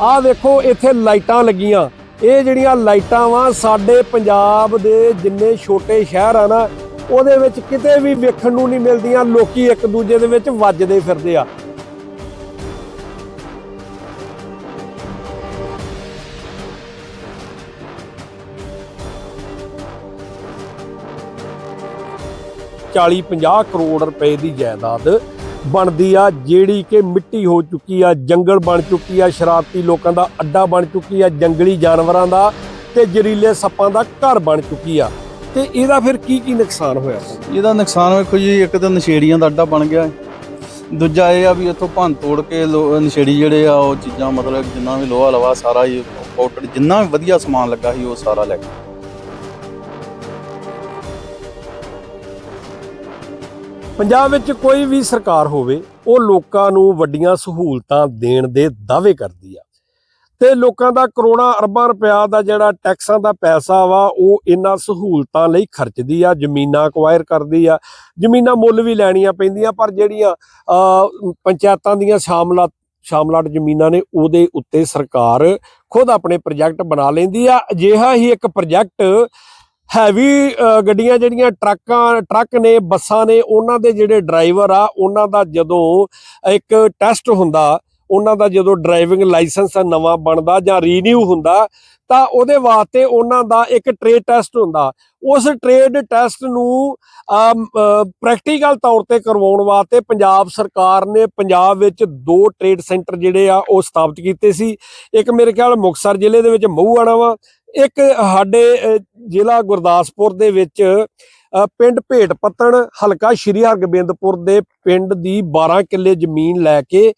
ਆਹ ਵੇਖੋ, ਇੱਥੇ ਲਾਈਟਾਂ ਲੱਗੀਆਂ। ਇਹ ਜਿਹੜੀਆਂ ਲਾਈਟਾਂ ਵਾ, ਸਾਡੇ ਪੰਜਾਬ ਦੇ ਜਿੰਨੇ ਛੋਟੇ ਸ਼ਹਿਰ ਆ ਨਾ, ਉਹਦੇ ਵਿੱਚ ਕਿਤੇ ਵੀ ਵੇਖਣ ਨੂੰ ਨਹੀਂ ਮਿਲਦੀਆਂ, ਲੋਕੀ ਇੱਕ ਦੂਜੇ ਦੇ ਵਿੱਚ ਵੱਜਦੇ ਫਿਰਦੇ ਆ। ਚਾਲੀ 50 ਕਰੋੜ ਰੁਪਏ ਦੀ ਜਾਇਦਾਦ ਬਣਦੀ ਆ, ਜਿਹੜੀ ਕਿ ਮਿੱਟੀ ਹੋ ਚੁੱਕੀ ਆ, ਜੰਗਲ ਬਣ ਚੁੱਕੀ ਆ, ਸ਼ਰਾਰਤੀ ਲੋਕਾਂ ਦਾ ਅੱਡਾ ਬਣ ਚੁੱਕੀ ਆ, ਜੰਗਲੀ ਜਾਨਵਰਾਂ ਦਾ ਤੇ ਜ਼ਹਿਰੀਲੇ ਸੱਪਾਂ ਦਾ ਘਰ ਬਣ ਚੁੱਕੀ ਆ। ਤੇ ਇਹਦਾ ਫਿਰ ਕੀ ਕੀ ਨੁਕਸਾਨ ਹੋਇਆ? ਇਹਦਾ ਨੁਕਸਾਨ ਵੇਖੋ ਜੀ, ਇੱਕ ਤਾਂ ਨਸ਼ੇੜੀਆਂ ਦਾ ਅੱਡਾ ਬਣ ਗਿਆ। ਦੂਜਾ ਇਹ ਆ ਵੀ ਇੱਥੋਂ ਭੰਨ ਤੋੜ ਕੇ ਲੋ- ਨਸ਼ੇੜੀ ਜਿਹੜੇ ਆ, ਉਹ ਚੀਜ਼ਾਂ ਮਤਲਬ ਜਿੰਨਾ ਵੀ ਲੋਹਾ ਲਵਾ ਸਾਰਾ ਹੀ ਪਾਊਡਰ ਜਿੰਨਾ ਵੀ ਵਧੀਆ ਸਮਾਨ ਲੱਗਾ ਸੀ, ਉਹ ਸਾਰਾ ਲੈ ਗਏ। ਪੰਜਾਬ ਵਿੱਚ ਕੋਈ ਵੀ ਸਰਕਾਰ ਹੋਵੇ, ਉਹ ਲੋਕਾਂ ਨੂੰ ਵੱਡੀਆਂ ਸਹੂਲਤਾਂ ਦੇਣ ਦੇ ਦਾਅਵੇ ਕਰਦੀ ਆ। ਤੇ ਲੋਕਾਂ ਦਾ ਕਰੋੜਾਂ ਅਰਬਾਂ ਰੁਪਇਆ ਦਾ ਜਿਹੜਾ ਟੈਕਸਾਂ ਦਾ ਪੈਸਾ ਵਾ, ਉਹ ਇਹਨਾਂ ਸਹੂਲਤਾਂ ਲਈ ਖਰਚਦੀ ਆ, ਜ਼ਮੀਨਾਂ ਅਕਵਾਇਰ ਕਰਦੀ ਆ। ਜ਼ਮੀਨਾਂ ਮੁੱਲ ਵੀ ਲੈਣੀਆਂ ਪੈਂਦੀਆਂ, ਪਰ ਜਿਹੜੀਆਂ ਪੰਚਾਇਤਾਂ ਦੀਆਂ ਸ਼ਾਮਲਾਤ ਸ਼ਾਮਲਾਟ ਜ਼ਮੀਨਾਂ ਨੇ, ਉਹਦੇ ਉੱਤੇ ਸਰਕਾਰ ਖੁਦ ਆਪਣੇ ਪ੍ਰੋਜੈਕਟ ਬਣਾ ਲੈਂਦੀ ਆ। ਅਜਿਹਾ ਹੀ ਇੱਕ ਪ੍ਰੋਜੈਕਟ ਹੈਵੀ ਗੱਡੀਆਂ ਜਿਹੜੀਆਂ ਟਰੱਕਾਂ, ਟਰੱਕ ਨੇ, ਬੱਸਾਂ ਨੇ, ਉਹਨਾਂ ਦੇ ਜਿਹੜੇ ਡਰਾਈਵਰ ਆ, ਉਹਨਾਂ ਦਾ ਜਦੋਂ ਇੱਕ ਟੈਸਟ ਹੁੰਦਾ, ਉਹਨਾਂ ਦਾ ਜਦੋਂ ਡਰਾਈਵਿੰਗ ਲਾਇਸੈਂਸ ਨਵਾਂ ਬਣਦਾ ਜਾਂ ਰੀਨਿਊ ਹੁੰਦਾ, ਤਾਂ ਉਹਦੇ ਵਾਸਤੇ ਉਹਨਾਂ ਦਾ ਇੱਕ ਟ੍ਰੇਡ ਟੈਸਟ ਹੁੰਦਾ। ਉਸ ਟ੍ਰੇਡ ਟੈਸਟ ਨੂੰ ਪ੍ਰੈਕਟੀਕਲ ਤੌਰ ਤੇ ਕਰਵਾਉਣ ਵਾਸਤੇ ਪੰਜਾਬ ਸਰਕਾਰ ਨੇ ਪੰਜਾਬ ਵਿੱਚ ਦੋ ਟ੍ਰੇਡ ਸੈਂਟਰ ਜਿਹੜੇ ਆ, ਉਹ ਸਥਾਪਿਤ ਕੀਤੇ ਸੀ। ਇੱਕ ਮੇਰੇ ਖਿਆਲ ਮੁਕਤਸਰ ਜ਼ਿਲ੍ਹੇ ਦੇ ਵਿੱਚ ਮਹੂਆਣਾ ਵਾ ਇੱਕ ਸਾਡੇ ਜ਼ਿਲ੍ਹਾ ਗੁਰਦਾਸਪੁਰ ਦੇ ਵਿੱਚ ਪਿੰਡ ਭੇਟ ਪੱਤਣ ਹਲਕਾ ਸ਼੍ਰੀ ਹਰਗੋਬਿੰਦਪੁਰ ਦੇ ਪਿੰਡ ਦੀ 12 ਕਿੱਲੇ ਜ਼ਮੀਨ ਲੈ ਕੇ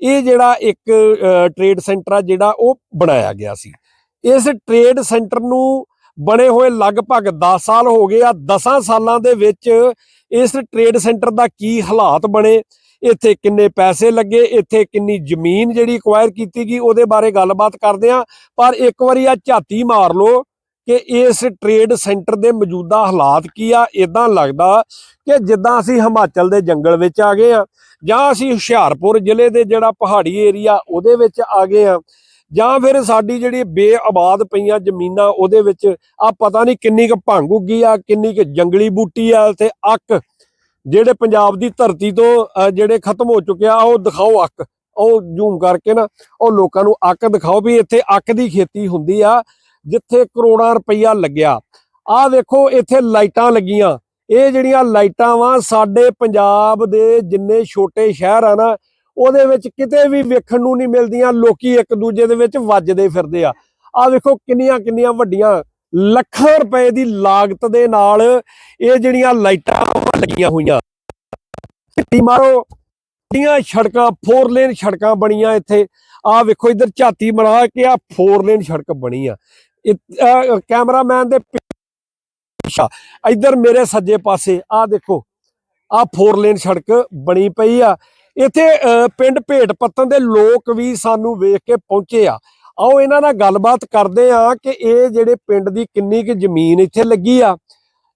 ਇਹ ਜਿਹੜਾ ਇੱਕ ਟ੍ਰੇਡ ਸੈਂਟਰ ਆ ਜਿਹੜਾ ਉਹ ਬਣਾਇਆ ਗਿਆ ਸੀ। ਇਸ ਟ੍ਰੇਡ ਸੈਂਟਰ ਨੂੰ ਬਣੇ ਹੋਏ ਲਗਭਗ 10 ਸਾਲ ਹੋ ਗਏ ਆ। 10 ਸਾਲਾਂ ਦੇ ਵਿੱਚ ਇਸ ਟ੍ਰੇਡ ਸੈਂਟਰ ਦਾ ਕੀ ਹਾਲਾਤ ਬਣੇ? ਇੱਥੇ ਕਿੰਨੇ ਪੈਸੇ ਲੱਗੇ, ਇੱਥੇ ਕਿੰਨੀ ਜ਼ਮੀਨ ਜਿਹੜੀ ਐਕਵਾਇਰ ਕੀਤੀ ਗਈ, ਉਹਦੇ ਬਾਰੇ ਗੱਲਬਾਤ ਕਰਦੇ ਆ ਪਰ ਇੱਕ ਵਾਰੀ ਆ ਝਾਤੀ ਮਾਰ ਲਓ ਕਿ ਇਸ ਟ੍ਰੇਡ ਸੈਂਟਰ ਦੇ ਮੌਜੂਦਾ ਹਾਲਾਤ ਕੀ ਆ ਇਦਾਂ ਲੱਗਦਾ ਕਿ ਜਿੱਦਾਂ ਅਸੀਂ ਹਿਮਾਚਲ ਦੇ ਜੰਗਲ ਵਿੱਚ ਆ ਗਏ ਆ ਜਾਂ ਅਸੀਂ ਹੁਸ਼ਿਆਰਪੁਰ ਜ਼ਿਲ੍ਹੇ ਦੇ ਜਿਹੜਾ ਪਹਾੜੀ ਏਰੀਆ ਉਹਦੇ ਵਿੱਚ ਆ ਗਏ ਆ ਜਾਂ ਫਿਰ ਸਾਡੀ ਜਿਹੜੀ ਬੇਆਬਾਦ ਪਈਆਂ ਜ਼ਮੀਨਾਂ ਉਹਦੇ ਵਿੱਚ ਆ ਪਤਾ ਨਹੀਂ ਕਿੰਨੀ ਕੁ ਭੰਗ ਉੱਗੀ ਆ, ਕਿੰਨੀ ਕੁ ਜੰਗਲੀ ਬੂਟੀ ਆ ਤੇ ਅੱਕ ਜਿਹੜੇ ਪੰਜਾਬ ਦੀ ਧਰਤੀ ਤੋਂ ਜਿਹੜੇ ਖਤਮ ਹੋ ਚੁੱਕਿਆ, ਉਹ ਦਿਖਾਓ ਅੱਕ। ਉਹ ਜ਼ੂਮ ਕਰਕੇ ਨਾ, ਉਹ ਲੋਕਾਂ ਨੂੰ ਅੱਕ ਦਿਖਾਓ ਵੀ ਇੱਥੇ ਅੱਕ ਦੀ ਖੇਤੀ ਹੁੰਦੀ ਆ, ਜਿੱਥੇ ਕਰੋੜਾਂ ਰੁਪਈਆ ਲੱਗਿਆ। ਆਹ ਵੇਖੋ, ਇੱਥੇ ਲਾਈਟਾਂ ਲੱਗੀਆਂ। ਇਹ ਜਿਹੜੀਆਂ ਲਾਈਟਾਂ ਵਾ, ਸਾਡੇ ਪੰਜਾਬ ਦੇ ਜਿੰਨੇ ਛੋਟੇ ਸ਼ਹਿਰ ਆ ਨਾ, ਉਹਦੇ ਵਿੱਚ ਕਿਤੇ ਵੀ ਵੇਖਣ ਨੂੰ ਨਹੀਂ ਮਿਲਦੀਆਂ, ਲੋਕੀ ਇੱਕ ਦੂਜੇ ਦੇ ਵਿੱਚ ਵੱਜਦੇ ਫਿਰਦੇ ਆ। ਆਹ ਵੇਖੋ ਕਿੰਨੀਆਂ ਕਿੰਨੀਆਂ ਵੱਡੀਆਂ ਲੱਖਾਂ ਰੁਪਏ ਦੀ ਲਾਗਤ ਦੇ ਨਾਲ ਇਹ ਜਿਹੜੀਆਂ ਲਾਈਟਾਂ ਵਾ ਲੱਗੀਆਂ ਹੋਈਆਂ। ਝੱਤੀ ਮਾਰੋ। ਦੀਆਂ ਸੜਕਾਂ 4 ਲੇਨ ਸੜਕਾਂ ਬਣੀਆਂ ਇੱਥੇ। ਆਹ ਵੇਖੋ ਇੱਧਰ ਝਾਤੀ ਬਣਾ ਕੇ ਆ ਫੋਰ ਲੇਨ ਸੜਕ ਬਣੀ ਆ। ਆਹ ਕੈਮਰਾਮੈਨ ਦੇ ਪਿੱਛਾ ਇੱਧਰ ਮੇਰੇ ਸੱਜੇ ਪਾਸੇ ਆਹ ਦੇਖੋ ਆਹ 4 ਲੇਨ ਸੜਕ ਬਣੀ ਪਈ ਆ। ਇੱਥੇ ਅਹ, ਪਿੰਡ ਭੇਟ ਪੱਤਨ ਦੇ ਲੋਕ ਵੀ ਸਾਨੂੰ ਵੇਖ ਕੇ ਪਹੁੰਚੇ ਆ। ਆਓ ਇਹਨਾਂ ਨਾਲ ਗੱਲਬਾਤ ਕਰਦੇ ਆ ਕਿ ਇਹ ਜਿਹੜੇ ਪਿੰਡ ਦੀ ਕਿੰਨੀ ਕੁ ਜ਼ਮੀਨ ਇੱਥੇ ਲੱਗੀ ਆ।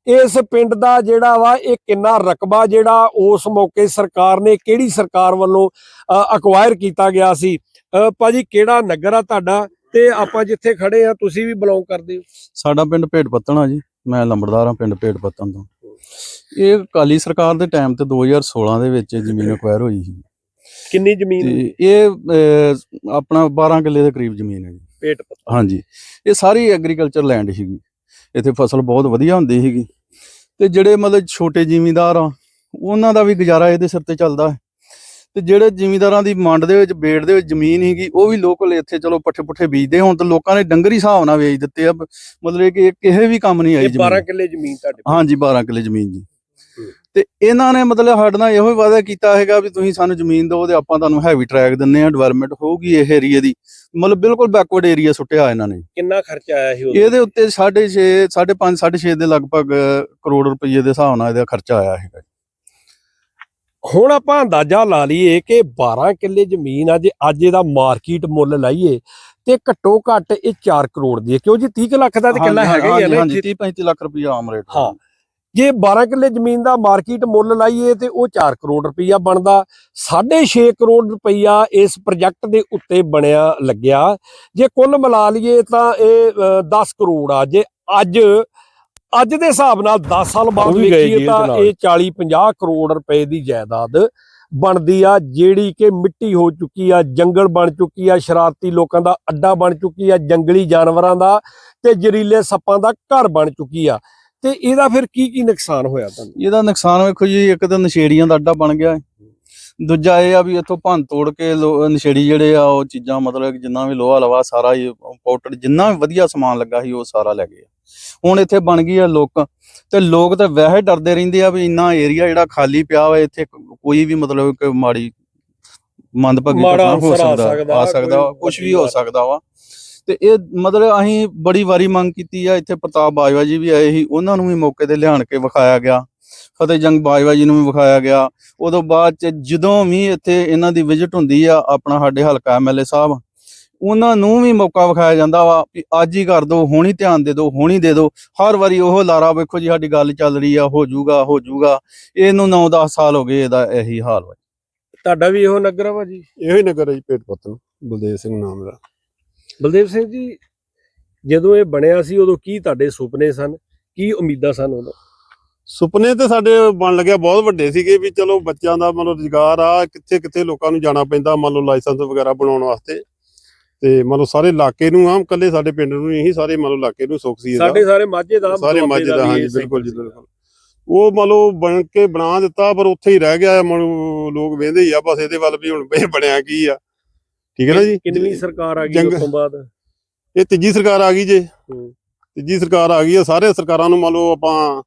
ਇਸ ਪਿੰਡ ਦਾ ਜਿਹੜਾ ਵਾ, ਇਹ ਕਿੰਨਾ ਰਕਬਾ ਜਿਹੜਾ ਉਸ ਮੌਕੇ ਸਰਕਾਰ ਨੇ, ਕਿਹੜੀ ਸਰਕਾਰ ਵੱਲੋਂ ਅਕਵਾਇਰ ਕੀਤਾ ਗਿਆ ਸੀ। ਭਾਜੀ ਕਿਹੜਾ ਨਗਰ ਆ ਤੁਹਾਡਾ ਤੇ ਆਪਾਂ ਜਿੱਥੇ ਖੜੇ ਆ ਤੁਸੀਂ ਵੀ ਬਿਲੋਂਗ ਕਰਦੇ ਹੋ। ਸਾਡਾ ਪਿੰਡ ਭੇਡ ਪੱਤਣ ਆ ਜੀ। ਮੈਂ ਲੰਬੜਦਾਰ ਆ ਪਿੰਡ ਭੇਡ ਪੱਤਣ ਤੋਂ। ਇਹ ਕਾਲੀ ਸਰਕਾਰ ਦੇ ਟਾਈਮ ਤੇ 2016 ਦੇ ਵਿੱਚ ਜ਼ਮੀਨ ਅਕਵਾਇਰ ਹੋਈ ਸੀ। ਕਿੰਨੀ ਜ਼ਮੀਨ ਤੇ ਇਹ ਅਹ, ਆਪਣਾ 12 ਕਿੱਲੇ ਦੇ ਕਰੀਬ ਜ਼ਮੀਨ ਹੈ ਜੀ। ਪੱਤਨ ਹਾਂਜੀ। ਇਹ ਸਾਰੀ ਐਗਰੀਕਲਚਰ ਲੈਂਡ ਸੀਗੀ। ਇੱਥੇ ਫਸਲ ਬਹੁਤ ਵਧੀਆ ਹੁੰਦੀ ਸੀਗੀ। ਤੇ ਜਿਹੜੇ ਮਤਲਬ ਛੋਟੇ ਜ਼ਿਮੀਂਦਾਰ ਆ ਉਹਨਾਂ ਦਾ ਵੀ ਗੁਜ਼ਾਰਾ ਇਹਦੇ ਸਿਰ ਤੇ ਚੱਲਦਾ ਹੈ। ਤੇ ਜਿਹੜੇ ਜ਼ਿਮੀਂਦਾਰਾਂ ਦੀ ਮੰਡ ਦੇ ਵਿੱਚ ਬੇੜ ਦੇ ਵਿੱਚ ਜ਼ਮੀਨ ਸੀਗੀ ਉਹ ਵੀ ਲੋਕਲ ਇੱਥੇ ਚਲੋ ਪੱਠੇ ਪੁੱਠੇ ਬੀਜਦੇ ਹੁਣ ਤਾਂ ਲੋਕਾਂ ਨੇ ਡੰਗਰੀ ਹਿਸਾਬ ਨਾਲ ਵੇਚ ਦਿੱਤੇ ਆ। ਮਤਲਬ ਇਹ ਕਿ ਇਹ ਕਿਸੇ ਵੀ ਕੰਮ ਨਹੀਂ ਆਈ ਇਹ 12 ਜ਼ਮੀਨ ਕਿੱਲੇ ਜ਼ਮੀਨ ਤੁਹਾਡੇ ਕੋਲ। ਹਾਂਜੀ 12 ਕਿੱਲੇ ਜ਼ਮੀਨ ਜੀ। ਤੇ ਇਹਨਾਂ ਨੇ ਮਤਲਬ ਸਾਡੇ ਨਾਲ ਇਹੋ ਹੀ ਵਾਅਦਾ ਕੀਤਾ ਹੈਗਾ ਵੀ ਤੁਸੀਂ ਸਾਨੂੰ ਜ਼ਮੀਨ ਦਿਓ ਤੇ ਆਪਾਂ ਤੁਹਾਨੂੰ ਹੈਵੀ ਟਰੈਕ ਦਿੰਨੇ ਆ ਡਿਵੈਲਪਮੈਂਟ ਹੋਊਗੀ ਇਹ ਏਰੀਆ ਦੀ ਮਤਲਬ ਬਿਲਕੁਲ ਬੈਕਵਰਡ ਏਰੀਆ ਸੁੱਟਿਆ ਇਹਨਾਂ ਨੇ ਕਿੰਨਾ ਖਰਚਾ ਆਇਆ ਸੀ? ਇਹਦੇ ਉੱਤੇ 6.5 5.5 6.5 ਦੇ ਲਗਭਗ ਕਰੋੜ ਰੁਪਏ ਦੇ ਹਿਸਾਬ ਨਾਲ ਇਹਦਾ ਖਰਚਾ ਆਇਆ ਹੈਗਾ ਹੁਣ ਆਪਾਂ ਅੰਦਾਜ਼ਾ ਲਾ ਲਈਏ ਕਿ 12 ਕਿੱਲੇ ਜ਼ਮੀਨ ਆ ਜੇ ਅੱਜ ਇਹਦਾ ਮਾਰਕੀਟ ਮੁੱਲ ਲਾਈਏ ਤੇ ਘੱਟੋ ਘੱਟ ਇਹ 4 ਕਰੋੜ ਦੀ ਹੈ ਕਿਉਂ ਜੀ 30 ਕੁ ਲੱਖ ਦਾ ਤੇ ਕਿੱਲਾ ਹੈਗਾ ਹੀ ਹਾਂਜੀ, ਨਾ ਹਾਂਜੀ ਇੱਥੇ। 30 35 ਲੱਖ ਰੁਪਏ ਆਮ ਰੇਟ ਹਾਂ। ਜੇ 12 ਕਿੱਲੇ ਜ਼ਮੀਨ ਦਾ ਮਾਰਕੀਟ ਮੁੱਲ ਲਾਈਏ ਤੇ ਉਹ 4 ਕਰੋੜ ਰੁਪਈਆ ਬਣਦਾ। 6.5 ਕਰੋੜ ਰੁਪਈਆ ਇਸ ਪ੍ਰੋਜੈਕਟ ਦੇ ਉੱਤੇ ਬਣਿਆ ਲੱਗਿਆ। ਜੇ ਕੁੱਲ ਮਿਲਾ ਲਈਏ ਤਾਂ ਇਹ ਅ, 10 ਕਰੋੜ ਆ। ਜੇ ਅੱਜ ਅੱਜ ਦੇ ਹਿਸਾਬ ਨਾਲ 10 ਸਾਲ ਬਾਅਦ ਵੇਖੀਏ ਤਾਂ। ਇਹ 40 50 ਕਰੋੜ ਰੁਪਏ ਦੀ ਜਾਇਦਾਦ ਬਣਦੀ ਆ ਜਿਹੜੀ ਕਿ ਮਿੱਟੀ ਹੋ ਚੁੱਕੀ ਆ ਜੰਗਲ ਬਣ ਚੁੱਕੀ ਆ ਸ਼ਰਾਰਤੀ ਲੋਕਾਂ ਦਾ ਅੱਡਾ ਬਣ ਚੁੱਕੀ ਆ ਜੰਗਲੀ ਜਾਨਵਰਾਂ ਦਾ ਤੇ ਜ਼ਹਿਰੀਲੇ ਸੱਪਾਂ ਦਾ ਘਰ ਬਣ ਚੁੱਕੀ ਆ। ਤੇ ਇਹਦਾ ਫਿਰ ਕੀ ਕੀ ਨੁਕਸਾਨ ਹੋਇਆ ਤੁਹਾਨੂੰ ਇਹਦਾ ਨੁਕਸਾਨ ਵੇਖੋ ਜੀ ਇੱਕ ਤਾਂ ਨਸ਼ੇੜੀਆਂ ਦਾ ਅੱਡਾ ਬਣ ਗਿਆ। ਦੂਜਾ ਇਹ ਆ ਵੀ ਇੱਥੋਂ ਭੰਨ ਤੋੜ ਕੇ ਨਸ਼ੇੜੀ ਜਿਹੜੇ ਆ ਉਹ ਚੀਜ਼ਾਂ ਮਤਲਬ ਜਿੰਨਾ ਵੀ ਲੋਹਾ ਲਵਾ ਸਾਰਾ ਹੀ ਪਾਊਡਰ ਜਿੰਨਾ ਵੀ ਵਧੀਆ ਸਮਾਨ ਲੱਗਾ ਸੀ ਉਹ ਸਾਰਾ ਲੈ ਗਏ। ਹੁਣ ਇੱਥੇ ਬਣ ਗਈ ਆ ਲੋਕ ਤੇ ਲੋਕ ਤਾਂ ਵੈਸੇ ਡਰਦੇ ਰਹਿੰਦੇ ਆ ਵੀ ਇੰਨਾ ਏਰੀਆ ਜਿਹੜਾ ਖਾਲੀ ਪਿਆ ਵਾ ਇੱਥੇ ਕੋਈ ਵੀ ਮਤਲਬ ਕਿ ਮਾੜੀ ਮੰਦਭਾਗੀ ਘਟਨਾ ਹੋ ਸਕਦਾ ਆ ਸਕਦਾ ਕੁਝ ਵੀ ਹੋ। ਸਕਦਾ ਵਾ ਤੇ ਇਹ ਮਤਲਬ ਅਸੀਂ ਬੜੀ ਵਾਰੀ ਮੰਗ ਕੀਤੀ ਆ ਇੱਥੇ ਪ੍ਰਤਾਪ ਬਾਜਵਾ ਜੀ ਵੀ ਆਏ ਸੀ ਉਹਨਾਂ ਨੂੰ ਵੀ ਮੌਕੇ ਤੇ ਲਿਆਣ ਕੇ ਵਿਖਾਇਆ ਗਿਆ। ਫਤਿਹ ਜੰਗ ਬਾਜਵਾ ਜੀ ਨੂੰ ਵੀ ਵਿਖਾਇਆ ਗਿਆ। ਉਦੋਂ ਬਾਅਦ ਚ ਜਦੋਂ ਵੀ ਇੱਥੇ ਇਹਨਾਂ ਦੀ ਵਿਜ਼ਿਟ ਹੁੰਦੀ ਆ ਆਪਣਾ ਸਾਡੇ ਹਲਕਾ ਐਮਐਲਏ ਸਾਹਿਬ ਉਹਨਾਂ ਨੂੰ ਵੀ ਮੌਕਾ ਵਿਖਾਇਆ ਜਾਂਦਾ ਵਾ ਵੀ ਅੱਜ ਹੀ ਕਰ ਦਿਓ ਹੁਣ ਹੀ ਧਿਆਨ ਦੇ ਦਿਓ ਹੁਣ ਹੀ ਦੇ ਦਿਓ ਹਰ ਵਾਰੀ ਉਹ ਲਾਰਾ ਵੇਖੋ ਜੀ ਸਾਡੀ ਗੱਲ ਚੱਲ ਰਹੀ ਆ ਹੋ ਜਾਊਗਾ ਹੋ ਜਾਊਗਾ। ਇਹਨੂੰ 9-10 ਸਾਲ ਹੋ ਗਏ ਇਹਦਾ ਇਹੀ ਹਾਲ ਵਾ ਤੁਹਾਡਾ ਵੀ ਇਹੋ ਨਗਰ ਆ ਭਾਜੀ ਇਹੋ ਹੀ ਨਗਰ ਹੈ ਜੀ ਪੇਟ ਪਤਨ ਬਲਦੇਵ ਸਿੰਘ ਨਾਮ ਦਾ। ਬਲਦੇਵ ਸਿੰਘ ਜੀ ਜਦੋਂ ਇਹ ਬਣਿਆ ਸੀ ਉਦੋਂ ਕੀ ਤੁਹਾਡੇ ਸੁਪਨੇ ਸਨ? ਕੀ ਉਮੀਦਾਂ ਸਨ ਉਦੋਂ? ਸੁਪਨੇ ਤੇ ਸਾਡੇ ਬਣ ਲੱਗਿਆ ਬਹੁਤ ਵੱਡੇ ਸੀਗੇ ਵੀ ਚਲੋ ਬੱਚਿਆਂ ਦਾ ਮਤਲਬ ਰੁਜ਼ਗਾਰ ਆ ਕਿੱਥੇ ਕਿੱਥੇ ਲੋਕਾਂ ਨੂੰ ਜਾਣਾ ਪੈਂਦਾ ਮੰਨ ਲਓ ਲਾਇਸੈਂਸ ਵਗੈਰਾ ਬਣਾਉਣ ਵਾਸਤੇ। ਤੇ ਮੰਨ ਲਓ ਸਾਰੇ ਇਲਾਕੇ ਨੂੰ ਆਮ ਕੱਲੇ ਸਾਡੇ ਪਿੰਡ ਨੂੰ ਨਹੀਂ ਸਾਰੇ ਮੰਨ ਲਓ ਇਲਾਕੇ ਨੂੰ ਸੁੱਖ ਸੀ। ਸਾਡੇ ਸਾਰੇ ਮਾਝੇ ਦਾ ਸਾਰੇ ਮਾਝੇ ਦਾ ਹਾਂਜੀ ਬਿਲਕੁਲ ਜੀ। ਬਿਲਕੁਲ। ਉਹ ਮੰਨ ਲਓ ਬਣ ਕੇ ਬਣਾ ਦਿੱਤਾ ਪਰ ਉੱਥੇ ਹੀ ਰਹਿ ਗਿਆ ਮੰਨ ਲਓ ਲੋਕ ਵੇਂਦੇ ਹੀ ਆ ਬਸ ਇਹਦੇ ਵੱਲ ਵੀ ਹੁਣ ਬਣਿਆ ਕੀ ਆ। ਠੀਕ ਹੈ ਨਾ ਜੀ? ਕਿੰਨਵੀਂ ਸਰਕਾਰ ਆ ਗਈ ਉਸ ਤੋਂ ਬਾਅਦ? ਇਹ ਤੀਜੀ ਸਰਕਾਰ ਆ ਗਈ ਜੇ। ਤੀਜੀ ਸਰਕਾਰ ਆ ਗਈ ਆ ਸਾਰੇ ਸਰਕਾਰਾਂ ਨੂੰ ਮੰਨ ਲਓ ਆਪਾਂ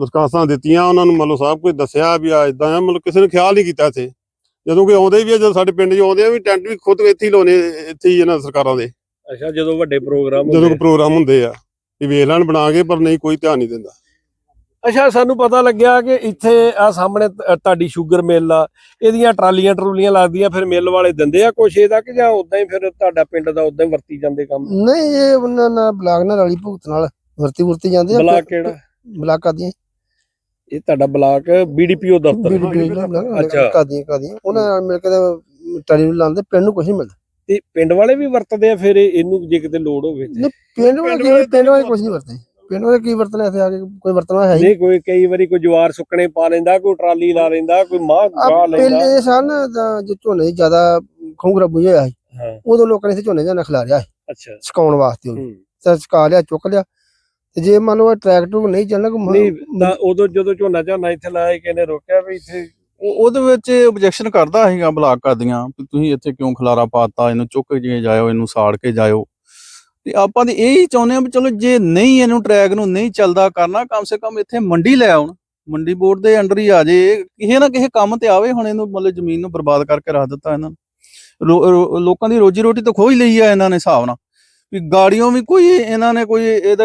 ਦਰਖਾਸਤਾਂ ਦਿੱਤੀਆਂ ਉਹਨਾਂ ਨੂੰ ਮੰਨ ਲਓ ਸਭ ਕੁਝ ਦੱਸਿਆ ਵੀ ਆ ਇਦਾਂ ਆ ਮਤਲਬ ਕਿਸੇ ਨੇ ਖਿਆਲ ਨਹੀਂ ਕੀਤਾ ਇੱਥੇ। ਜਦੋਂ ਕਿ ਆਉਂਦੇ ਵੀ ਆ ਜਦੋਂ ਸਾਡੇ ਪਿੰਡ 'ਚ ਆਉਂਦੇ ਆ ਵੀ ਟੈਂਟ ਵੀ ਖੁਦ ਇੱਥੇ ਹੀ ਲਾਉਣੇ ਇੱਥੇ ਹੀ ਇਹਨਾਂ ਸਰਕਾਰਾਂ ਦੇ। ਅੱਛਾ ਜਦੋਂ ਵੱਡੇ ਪ੍ਰੋਗਰਾਮ ਜਦੋਂ ਪ੍ਰੋਗਰਾਮ ਹੁੰਦੇ ਆ ਵੀ ਵੇਖ ਲੈਣ ਬਣਾ ਕੇ ਪਰ ਨਹੀਂ ਕੋਈ ਧਿਆਨ ਨਹੀਂ ਦਿੰਦਾ। ਅੱਛਾ ਸਾਨੂੰ ਪਤਾ ਲੱਗਿਆ ਕਿ ਇੱਥੇ ਆ ਸਾਹਮਣੇ ਤੁਹਾਡੀ ਸ਼ੂਗਰ ਮਿਲ ਆ ਇਹਦੀਆਂ ਟਰਾਲੀਆਂ ਟਰੂਲੀਆਂ ਲੱਗਦੀਆਂ ਫਿਰ ਮਿਲ ਵਾਲੇ ਦਿੰਦੇ ਆ ਕੁਛ ਇਹਦਾ ਕਿ ਜਾਂ ਉਦਾਂ ਹੀ ਫਿਰ ਤੁਹਾਡਾ ਪਿੰਡ ਦਾ ਉਦਾਂ ਹੀ ਵਰਤੀ ਜਾਂਦੇ ਕੰਮ? ਨਹੀਂ ਇਹ ਉਹਨਾਂ ਨਾਲ ਬਲਾਕ ਨਾਲ ਰਲੀ ਭੁਗਤ ਨਾਲ ਵਰਤੀ ਵਰਤੀ ਜਾਂਦੇ ਬਲਾਕ ਕਿਹੜਾ? ਬਲਾਕ ਕਾਦੀਆਂ। ਇਹ ਤੁਹਾਡਾ ਬਲਾਕ ਬੀਡੀਪੀਓ ਦਫ਼ਤਰ। ਅੱਛਾ। ਕਾਦੀਆਂ ਕਾਦੀਆਂ। ਉਹਨਾਂ ਨਾਲ ਮਿਲ ਕੇ ਟਾਲੀ ਨੂੰ ਲਾਉਂਦੇ ਪਿੰਡ ਨੂੰ ਕੁਝ ਨਹੀਂ ਮਿਲਦਾ। ਤੇ ਪਿੰਡ ਵਾਲੇ ਵੀ ਵਰਤਦੇ ਆ ਫਿਰ ਇਹ- ਇਹਨੂੰ ਜੇ ਕਿਤੇ ਲੋੜ ਹੋਵੇ ਤੇ। ਨਹੀਂ ਪਿੰਡ ਵਾਲੇ ਪਿੰਡ ਵਾਲੇ ਵਾਲੇ ਕੁਝ ਨਹੀਂ ਵਰਤੇ ਪਿੰਡ ਵਾਲੇ ਕੀ ਵਰਤਣਾ ਇੱਥੇ ਆ ਕੇ? ਕੋਈ ਵਰਤਣਾ ਹੈ ਹੀ ਨਹੀਂ ਕੋਈ ਕਈ ਵਾਰੀ ਕੋਈ ਜਵਾਰ ਸੁੱਕਣੇ ਪਾ ਲੈਂਦਾ ਕੋਈ ਟਰਾਲੀ ਲਾ ਲੈਂਦਾ ਕੋਈ ਮਾਂ ਗਾ ਲੈਂਦਾ। ਪਹਿਲੇ ਸਨ ਤਾਂ ਜੋ ਝੋਨੇ ਜ਼ਿਆਦਾ ਖੁੰਗਰਾ ਬੁਝਿਆ ਸੀ। ਹਾਂ। ਉਦੋਂ ਲੋਕਾਂ ਨੇ ਇੱਥੇ ਝੋਨੇ ਦਾ ਨਖਲਾ ਰਿਆ ਅੱਛਾ। ਸੁਕਾਉਣ ਵਾਸਤੇ ਉਹਨੂੰ। ਹੂੰ। ਤਾਂ ਸੁਕਾ ਲਿਆ ਚੁੱਕ ਲਿਆ। ਤੇ ਜੇ ਮੰਨ ਲਓ ਟਰੈਕਟਰ ਨਹੀਂ ਚੱਲਣਾ ਨਹੀਂ ਤਾਂ ਉਦੋਂ ਜਦੋਂ ਝੋਨਾ ਝਾਨਾ ਇੱਥੇ ਲਾਇਆ ਕਿਨੇ ਰੋਕਿਆ ਵੀ ਇੱਥੇ? ਉਹ ਉਹਦੇ ਵਿੱਚ ਆਬਜੈਕਸ਼ਨ ਕਰਦਾ ਸੀਗਾ ਬਲਾਕ ਕਰਦੀਆਂ ਵੀ ਤੁਸੀਂ ਇੱਥੇ ਕਿਉਂ ਖਲਾਰਾ ਪਾਤਾ ਇਹਨੂੰ ਚੁੱਕ ਕੇ ਜਾਇਓ ਇਹਨੂੰ ਸਾੜ ਕੇ ਜਾਇਓ। ਤੇ ਆਪਾਂ ਤੇ ਇਹ ਹੀ ਚਾਹੁੰਦੇ ਆ ਵੀ ਚਲੋ ਜੇ ਨਹੀਂ ਇਹਨੂੰ ਟਰੈਕ ਨੂੰ ਨਹੀਂ ਚੱਲਦਾ ਕਰਨਾ, ਕਮ ਸੇ ਕਮ ਇੱਥੇ ਮੰਡੀ ਲੈ ਆਉਣ। ਮੰਡੀ ਬੋਰਡ ਦੇ ਅੰਡਰ ਹੀ ਆ ਜੇ। ਕਿਸੇ ਨਾ ਕਿਸੇ ਕੰਮ ਤੇ ਆਵੇ, ਹੁਣ ਇਹਨੂੰ ਮਤਲਬ ਜ਼ਮੀਨ ਨੂੰ ਬਰਬਾਦ ਕਰਕੇ ਰੱਖ ਦਿੱਤਾ ਇਹਨਾਂ ਨੇ। ਰੋ- ਰੋ- ਲੋਕਾਂ ਦੀ ਰੋਜੀ ਰੋਟੀ ਤਾਂ ਖੋਹ ਹੀ ਲਈ ਆ ਇਹਨਾਂ ਨੇ ਹਿਸਾਬ ਨਾਲ। ਵੀ ਗਾੜੀਆਂ ਵੀ ਕੋਈ ਇਹਨਾਂ ਨੇ ਕੋਈ ਇਹਦਾ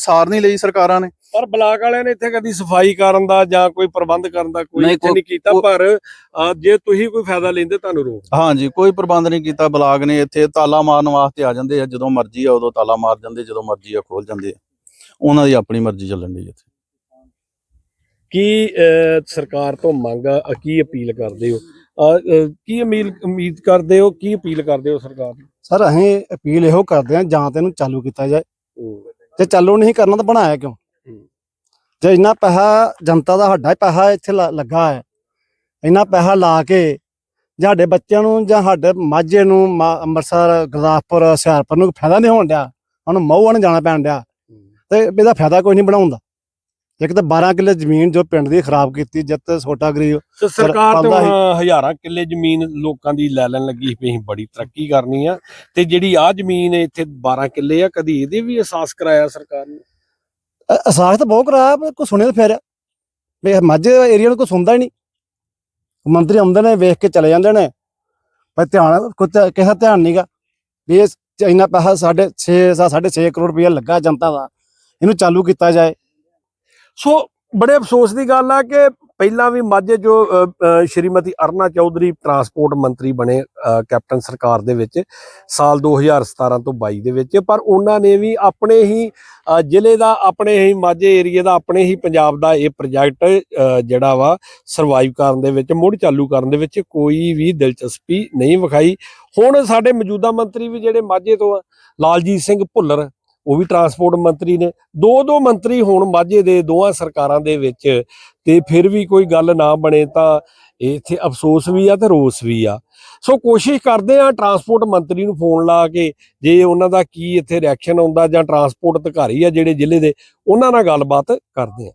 ਸਾਰ ਨਹੀਂ ਲਈ ਸਰਕਾਰਾਂ ਨੇ। ਪਰ ਬਲਾਕ ਵਾਲਿਆਂ ਨੇ ਇੱਥੇ ਕਦੀ ਸਫ਼ਾਈ ਕਰਨ ਦਾ ਜਾਂ ਕੋਈ ਪ੍ਰਬੰਧ ਕਰਨ ਦਾ ਕੋਈ ਨਹੀਂ, ਇੱਥੇ ਨਹੀਂ ਕੀਤਾ ਪਰ ਜੇ ਤੁਸੀਂ ਕੋਈ ਫਾਇਦਾ ਲੈਂਦੇ ਤੁਹਾਨੂੰ ਰੋਕ ਹਾਂਜੀ ਕੋਈ ਪ੍ਰਬੰਧ ਨਹੀਂ ਕੀਤਾ ਬਲਾਕ ਨੇ ਇੱਥੇ ਤਾਲਾ ਮਾਰਨ ਵਾਸਤੇ ਆ ਜਾਂਦੇ ਆ ਜਦੋਂ ਮਰਜ਼ੀ ਆ ਉਦੋਂ ਤਾਲਾ ਮਾਰ ਜਾਂਦੇ ਜਦੋਂ ਮਰਜ਼ੀ ਆ ਖੋਲ ਜਾਂਦੇ ਆ। ਉਹਨਾਂ ਦੀ ਆਪਣੀ ਮਰਜ਼ੀ ਚੱਲਣ ਦੀ ਇੱਥੇ। ਕੀ ਸਰਕਾਰ ਤੋਂ ਮੰਗ ਆ, ਕੀ ਅਪੀਲ ਕਰਦੇ ਹੋ? ਕੀ ਉਮੀਦ ਉਮੀਦ ਕਰਦੇ ਹੋ ਕੀ ਅਪੀਲ ਕਰਦੇ ਹੋ ਸਰਕਾਰ ਨੂੰ? ਸਰ ਅਸੀਂ ਅਪੀਲ ਇਹੋ ਕਰਦੇ ਹਾਂ ਜਾਂ ਤੇ ਇਹਨੂੰ ਚਾਲੂ ਕੀਤਾ ਜਾਏ। ਜੇ ਚਾਲੂ ਨਹੀਂ ਕਰਨਾ ਤਾਂ ਬਣਾਇਆ ਕਿਉਂ। ਜੇ ਇੰਨਾ ਪੈਸਾ ਜਨਤਾ ਦਾ ਸਾਡਾ ਪੈਸਾ ਇੱਥੇ ਲੱਗਾ ਹੈ ਇੰਨਾ ਪੈਸਾ ਲਾ ਕੇ ਸਾਡੇ ਬੱਚਿਆਂ ਨੂੰ ਜਾਂ ਸਾਡੇ ਮਾਝੇ ਨੂੰ ਅੰਮ੍ਰਿਤਸਰ ਗੁਰਦਾਸਪੁਰ ਹੁਸ਼ਿਆਰਪੁਰ ਨੂੰ ਫਾਇਦਾ ਨਹੀਂ ਹੋਣ ਡਿਆ। ਉਹਨੂੰ ਮਊਆ ਨੂੰ ਜਾਣਾ ਪੈਣ ਡਿਆ। ਤੇ ਇਹਦਾ ਫਾਇਦਾ ਕੋਈ ਨਹੀਂ ਬਣਾਉਂਦਾ ਇੱਕ ਤਾਂ 12 ਕਿੱਲੇ ਜ਼ਮੀਨ ਜੋ ਪਿੰਡ ਦੀ ਖਰਾਬ ਕੀਤੀ ਜਿੱਤ ਛੋਟਾ ਗਰੀਬ ਤੇ ਸਰਕਾਰ ਤੇ ਹਜ਼ਾਰਾਂ ਕਿੱਲੇ ਜ਼ਮੀਨ ਲੋਕਾਂ ਦੀ ਲੈ ਲੈਣ ਲੱਗੀ ਵੀ ਅਸੀਂ ਬੜੀ ਤਰੱਕੀ ਕਰਨੀ ਆ। ਤੇ ਜਿਹੜੀ ਆ ਜ਼ਮੀਨ ਇੱਥੇ 12 ਕਿੱਲੇ ਆ ਕਦੀ ਇਹਦੇ ਵੀ ਅਹਿਸਾਸ ਕਰਾਇਆ ਸਰਕਾਰ ਨੇ? ਅਹਿਸਾਸ ਤਾਂ ਬਹੁਤ ਕਰਾਇਆ ਪਰ ਕੋਈ ਸੁਣਿਆ ਤਾਂ ਫਿਰ ਵੀ ਮਾਝੇ ਏਰੀਆ ਨੂੰ ਕੋਈ ਸੁਣਦਾ ਹੀ ਨਹੀਂ। ਮੰਤਰੀ ਆਉਂਦੇ ਨੇ ਵੇਖ ਕੇ ਚਲੇ ਜਾਂਦੇ ਨੇ। ਪਰ ਧਿਆਨ ਕੋਈ ਕਿਸੇ ਧਿਆਨ ਨਹੀਂਗਾ ਵੀ ਇਹ ਇੰਨਾ ਪੈਸਾ ਸਾਡੇ 6 6.5 ਕਰੋੜ ਰੁਪਇਆ ਲੱਗਾ ਜਨਤਾ ਦਾ। ਇਹਨੂੰ ਚਾਲੂ ਕੀਤਾ ਜਾਏ। ਸੋ ਬੜੇ ਅਫਸੋਸ ਦੀ ਗੱਲ ਆ ਕਿ ਪਹਿਲਾਂ ਵੀ ਮਾਝੇ ਜੋ ਸ਼੍ਰੀਮਤੀ ਅਰਨਾ ਚੌਧਰੀ ਟਰਾਂਸਪੋਰਟ ਮੰਤਰੀ ਬਣੇ ਕੈਪਟਨ ਸਰਕਾਰ ਦੇ ਵਿੱਚ ਸਾਲ 2017 ਤੋਂ 22 ਦੇ ਵਿੱਚ, ਪਰ ਉਹਨਾਂ ਨੇ ਵੀ ਆਪਣੇ ਹੀ ਜ਼ਿਲ੍ਹੇ ਦਾ, ਆਪਣੇ ਹੀ ਮਾਝੇ ਏਰੀਆ ਦਾ, ਆਪਣੇ ਹੀ ਪੰਜਾਬ ਦਾ ਇਹ ਪ੍ਰੋਜੈਕਟ ਜਿਹੜਾ ਵਾ ਸਰਵਾਈਵ ਕਰਨ ਦੇ ਵਿੱਚ, ਮੁੜ ਚਾਲੂ ਕਰਨ ਦੇ ਵਿੱਚ ਕੋਈ ਵੀ ਦਿਲਚਸਪੀ ਨਹੀਂ ਵਿਖਾਈ। ਹੁਣ ਸਾਡੇ ਮੌਜੂਦਾ ਮੰਤਰੀ ਵੀ ਜਿਹੜੇ ਮਾਝੇ ਤੋਂ ਲਾਲਜੀਤ ਸਿੰਘ ਭੁੱਲਰ ਉਹ ਵੀ ਟਰਾਂਸਪੋਰਟ ਮੰਤਰੀ ਨੇ। ਦੋ ਦੋ ਮੰਤਰੀ ਹੋਣ ਮਾਝੇ ਦੇ ਦੋਹਾਂ ਸਰਕਾਰਾਂ ਦੇ ਵਿੱਚ ਤੇ ਫਿਰ ਵੀ ਕੋਈ ਗੱਲ ਨਾ ਬਣੇ ਤਾਂ ਇੱਥੇ ਅਫਸੋਸ ਵੀ ਆ ਤੇ ਰੋਸ ਵੀ ਆ। ਸੋ ਕੋਸ਼ਿਸ਼ ਕਰਦੇ ਆ ਟਰਾਂਸਪੋਰਟ ਮੰਤਰੀ ਨੂੰ ਫੋਨ ਲਾ ਕੇ ਜੇ ਉਹਨਾਂ ਦਾ ਕੀ ਇੱਥੇ ਰਿਐਕਸ਼ਨ ਆਉਂਦਾ ਜਾਂ ਟਰਾਂਸਪੋਰਟ ਅਧਿਕਾਰੀ ਆ ਜਿਹੜੇ ਜ਼ਿਲ੍ਹੇ ਦੇ, ਉਹਨਾਂ ਨਾਲ ਗੱਲਬਾਤ ਕਰਦੇ ਆ